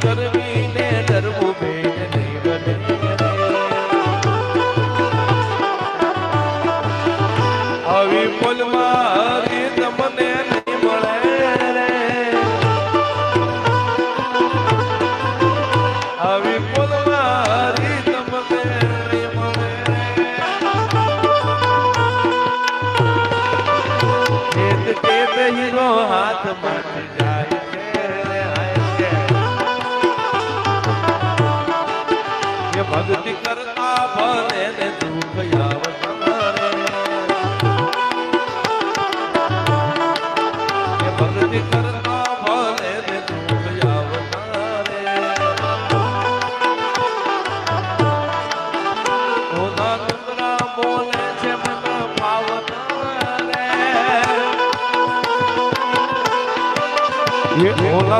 કરવી ને ડરવું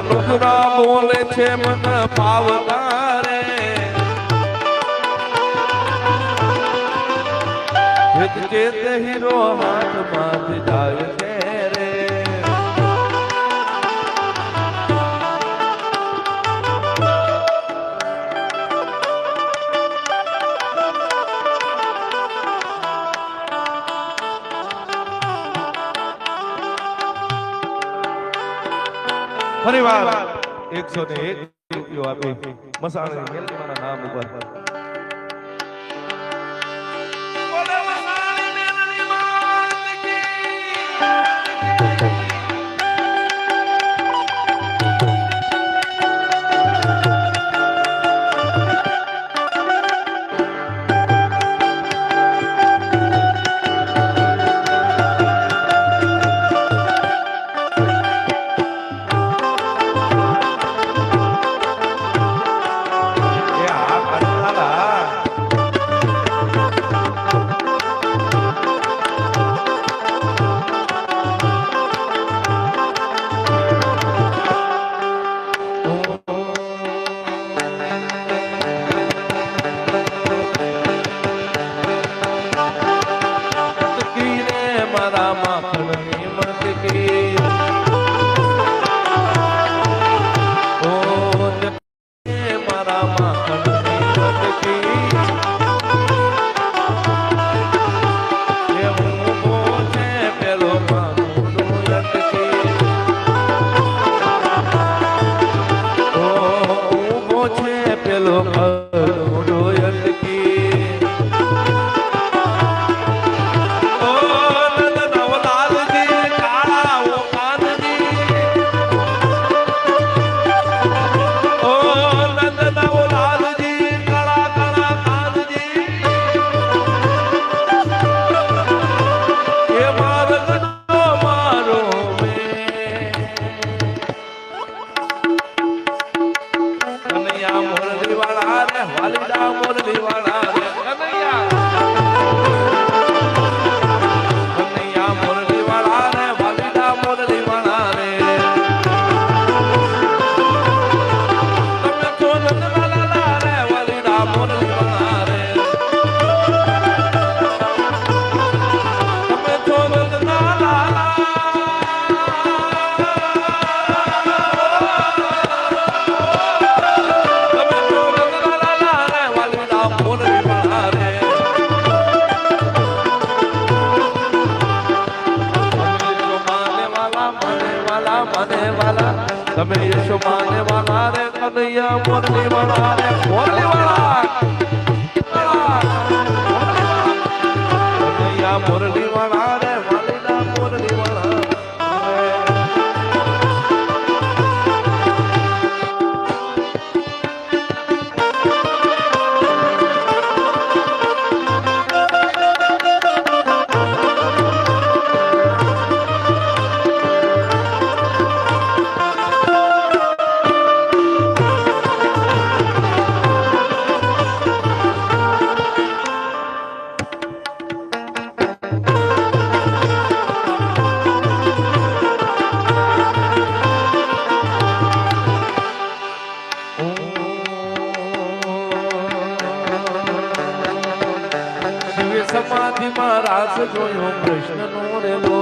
ડુગરા બોલે છે મન પાવના રે. જે હીરો હાથમાં જાય છે. ફરીવાર એકસો ને એક રૂપિયો આપી. મસાણી મારા નામ ઉપર. ভালো કનૈયા મોરલી વાળા મોરલી વાળા કનૈયા મોરલી સમાધિમાં રાસ જોયો, કૃષ્ણનો રેલો.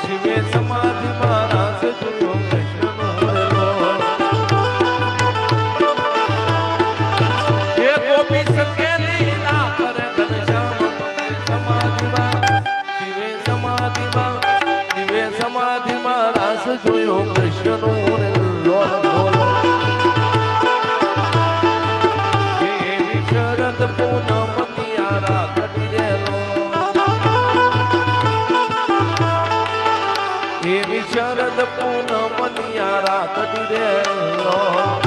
શિવે સમાધિમાં રાસ જોયો, કૃષ્ણનો રેલો. સમાધિમાં, શિવે સમાધિમાં રાસ જોયો, કૃષ્ણનો રેલો. દેવી શરદ પૂનમ નિયારા કડી રે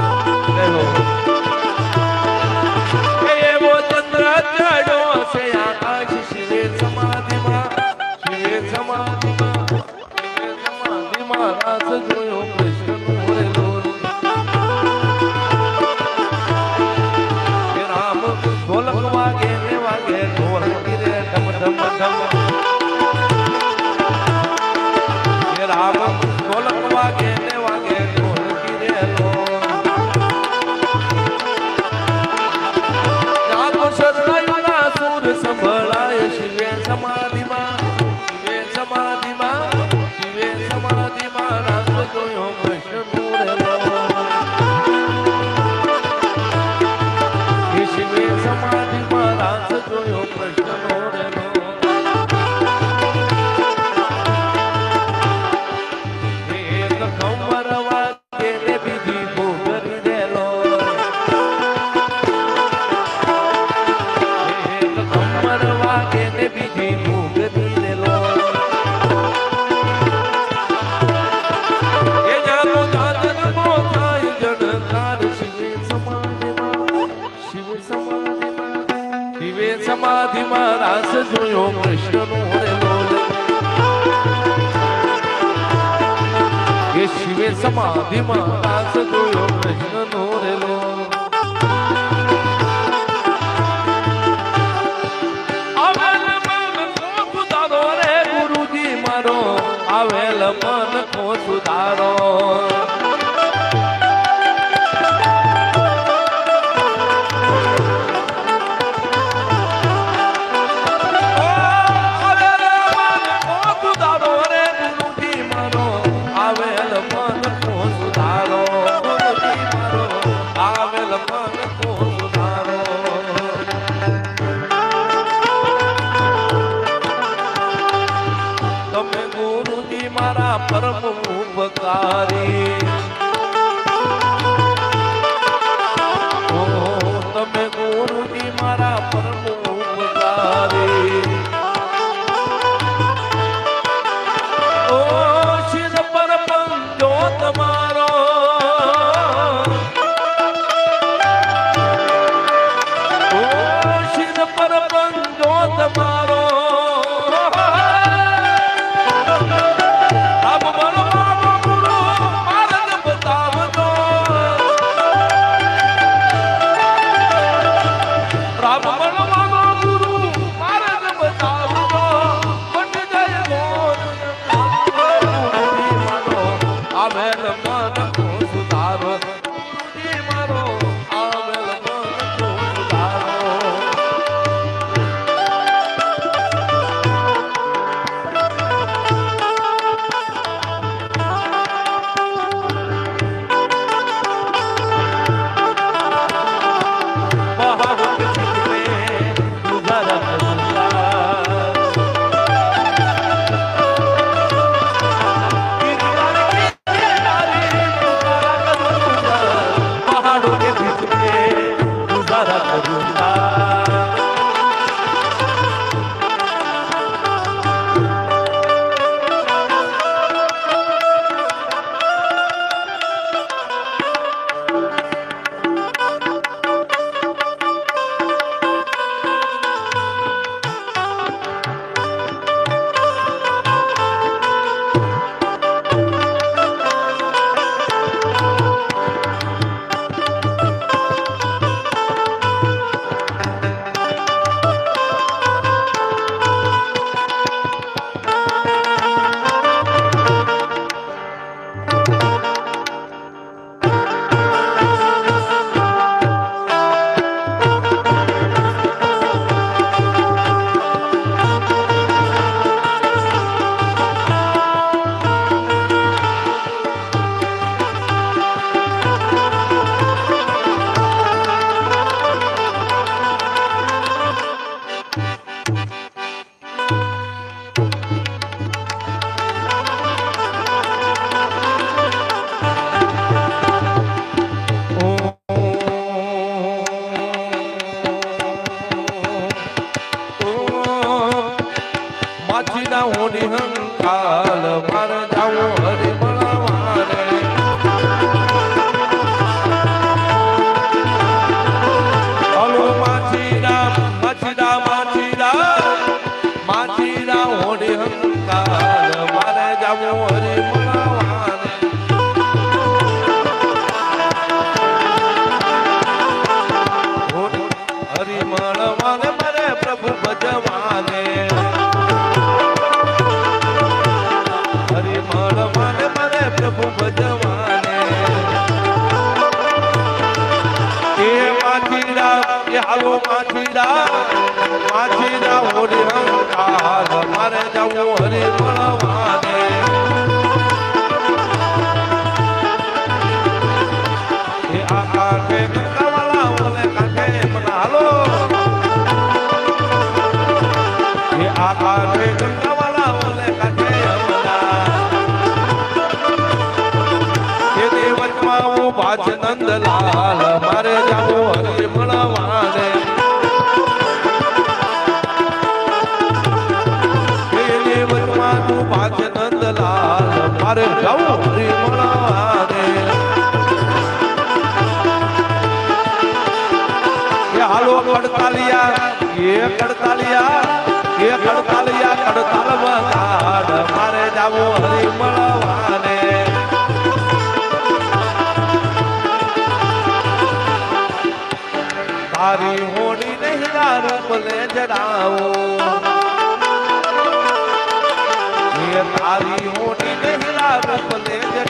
સમાધિમાં રાસ જોયો કૃષ્ણનું રે બોલ કે શિવે સમાધિમાં રાસ જોયો કૃષ્ણનું રે બોલ મન સુધારો. માછીડા માછીડા ઓડી હંકાર મારે જવું હરે મળવાને એ આ કાંઠે કંકાવાલા ઓલે કાંઠે મને હું પાછ નંદલાલ, મારે જાવું હરે મળવાને મારે જાવું હરે મળવાને એ હાલો કડતાલિયા એ કડતાલિયા એ કડતાલિયા કડતાલ વગાડ મારે જાવું હરે મળવાને. તારી હોડી નહીં રૂપ લે જડાવો. તારી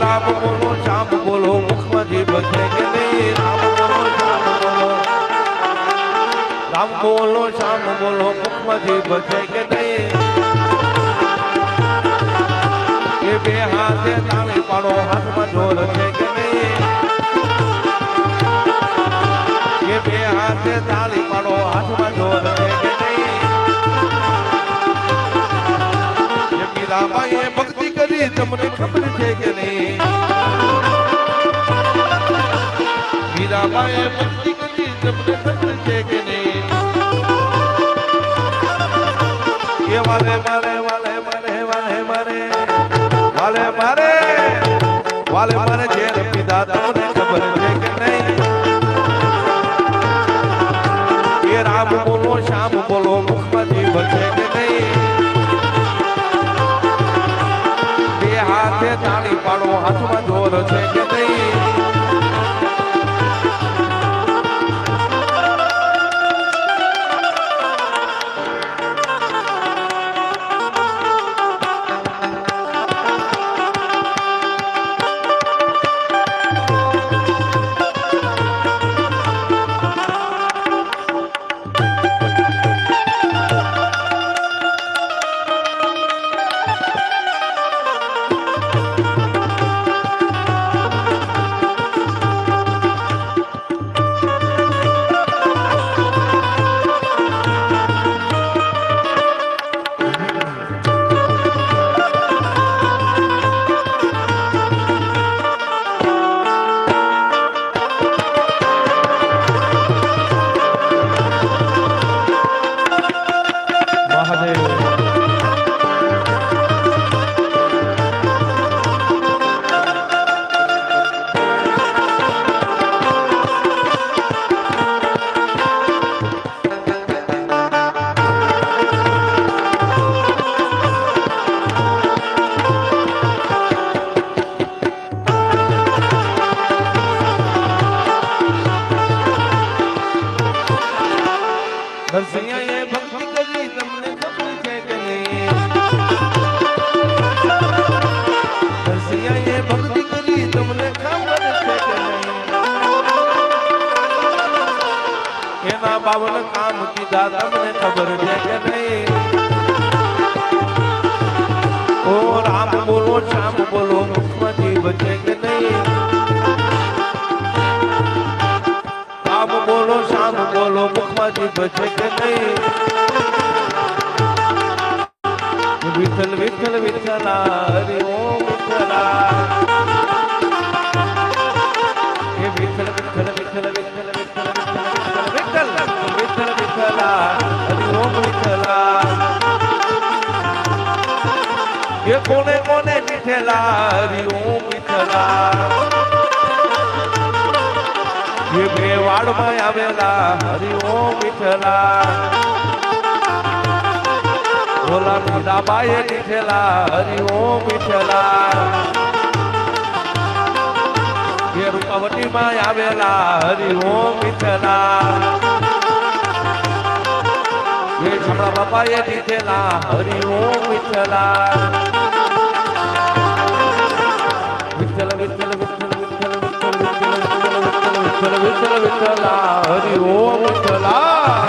રામ બોલો શ્યામ બોલો, મુખમાંથી બચે કે નહીં? રામ બોલો શ્યામ બોલો. રામ બોલો શ્યામ બોલો, મુખમાંથી બચે કે નહીં? બે હાથે તાળી પાડો, હાથમાં જોર છે કે નહીં? કે બે હાથે તાળી પાડો, હાથમાં જોર છે કે નહીં? મીરાબાઈએ ભક્તિ કરી, તમને ખબર છે કે નહીં? મીરાબાઈએ ભક્તિ કરી, તમને ખબર છે કે નહીં? કે મારે મારે વાલે મારે ઝેર પીધા તમને ખબર છે કે નહીં. એ રામ બોલો, શ્યામ બોલો, મુખમાંથી બચે કે નહીં. બે હાથે તાળી પાડો, હાથમાં જોર છે કે નહીં. બાવન કામ કીધા, તમને ખબર છે કે નહીં? ઓ રામ બોલો, શ્યામ બોલો, મુખમાંથી બચે કે નહીં? રામ બોલો, શ્યામ બોલો, મુખમાંથી બચે કે નહીં? વિઠ્ઠલ વિઠ્ઠલ વિઠ્ઠલા હરિ ઓમ વિઠ્ઠલા વિઠ્ઠલ વિઠ્ઠલ વિઠ્ઠલ વિઠ્ઠલ વિઠ્ઠલા હરિ ઓમ વિઠ્ઠલા એ કોને કોને વિઠ્ઠલા હરિ ઓમ વિઠ્ઠલા એ બે વાડમાં આવેલા હરી ઓમ વિઠ્ઠલા ઓલા ડાબાએ લીધેલા હરી ઓમ વિઠ્ઠલા રૂપાવટીમાં આવેલા હરિ ઓમ વિઠ્ઠલા એ છમણા બાપાએ દીધેલા હરિ ઓમ વિઠ્ઠલા વિઠ્ઠલ વિઠ્ઠલ વિઠ્ઠલ વિઠ્ઠલ વિઠ્ઠલ વિઠ્ઠલ વિઠ્ઠલ વિઠ્ઠલ વિઠ્ઠલા હરિ ઓમ વિઠ્ઠલા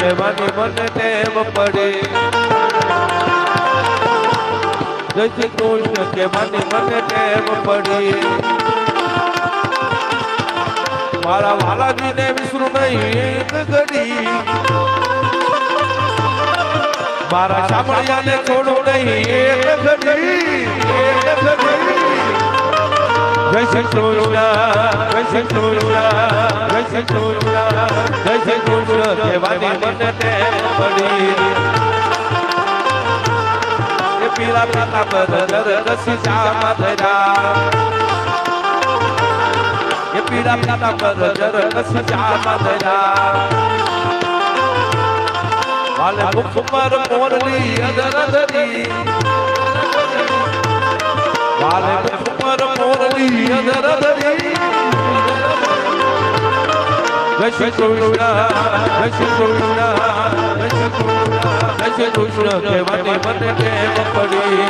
કહેવાની મને ટેવ પડે. જય શ્રી કૃષ્ણ કહેવાની મને ટેવ પડે. મારા વાલાજીને વિસરું નહીં ઘડી. મારા સાંભળિયાને છોડું નહીં ઘડી. ઘડી. જય શ્રી કૃષ્ણ, જય શ્રી કૃષ્ણ, જય શ્રી કૃષ્ણ, જય શ્રી કૃષ્ણ. કહેવાની મને ટેવ પડી. પીલા બદર રસી જામા ધરા એ પીલા બદર રસી જામા ધરા વાલે મુખ પર મોરલી અદર અદરી કૃષ્ણ કૃષ્ણ કૃષ્ણ કૃષ્ણ કૃષ્ણ કે મને મને કેમ પડી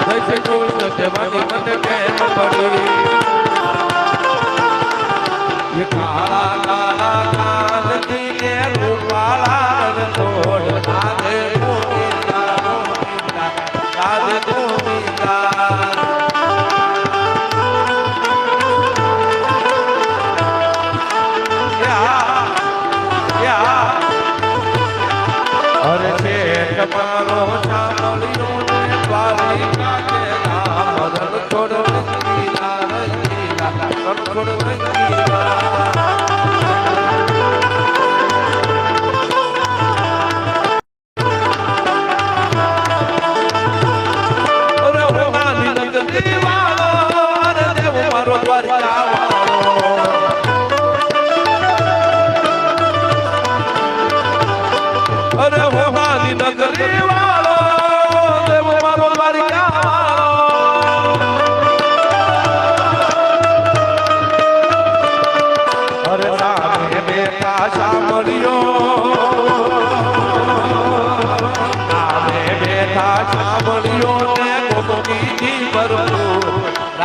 કૃષ્ણ કૃષ્ણ કે મને રૂપાળા તોડ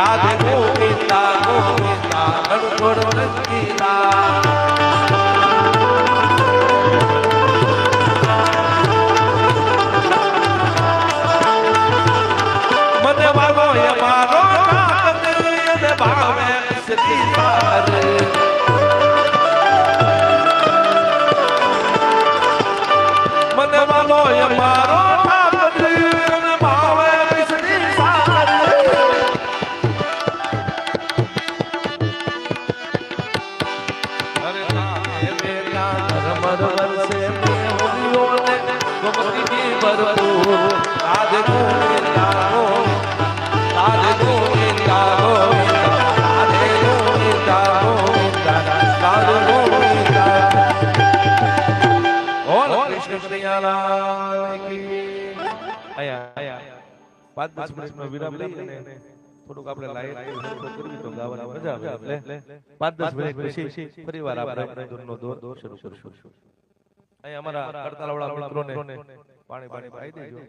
રાધે ગોવિંદા ગોવિંદા ગણગોળ રંગીલા પાંચ મિનિટનો વિરામ લઈ અને થોડુંક આપણે લાઈટ કરવી તો ગાવાની મજા આવે. એટલે પાંચ દસ મિનિટ પછી ફરીવાર આપણે દૂરનો દોર દોર શરૂ કરશું. અહીં અમારા કરતાલવાળા મિત્રોને પાણી પાણી પાઈ દેજો.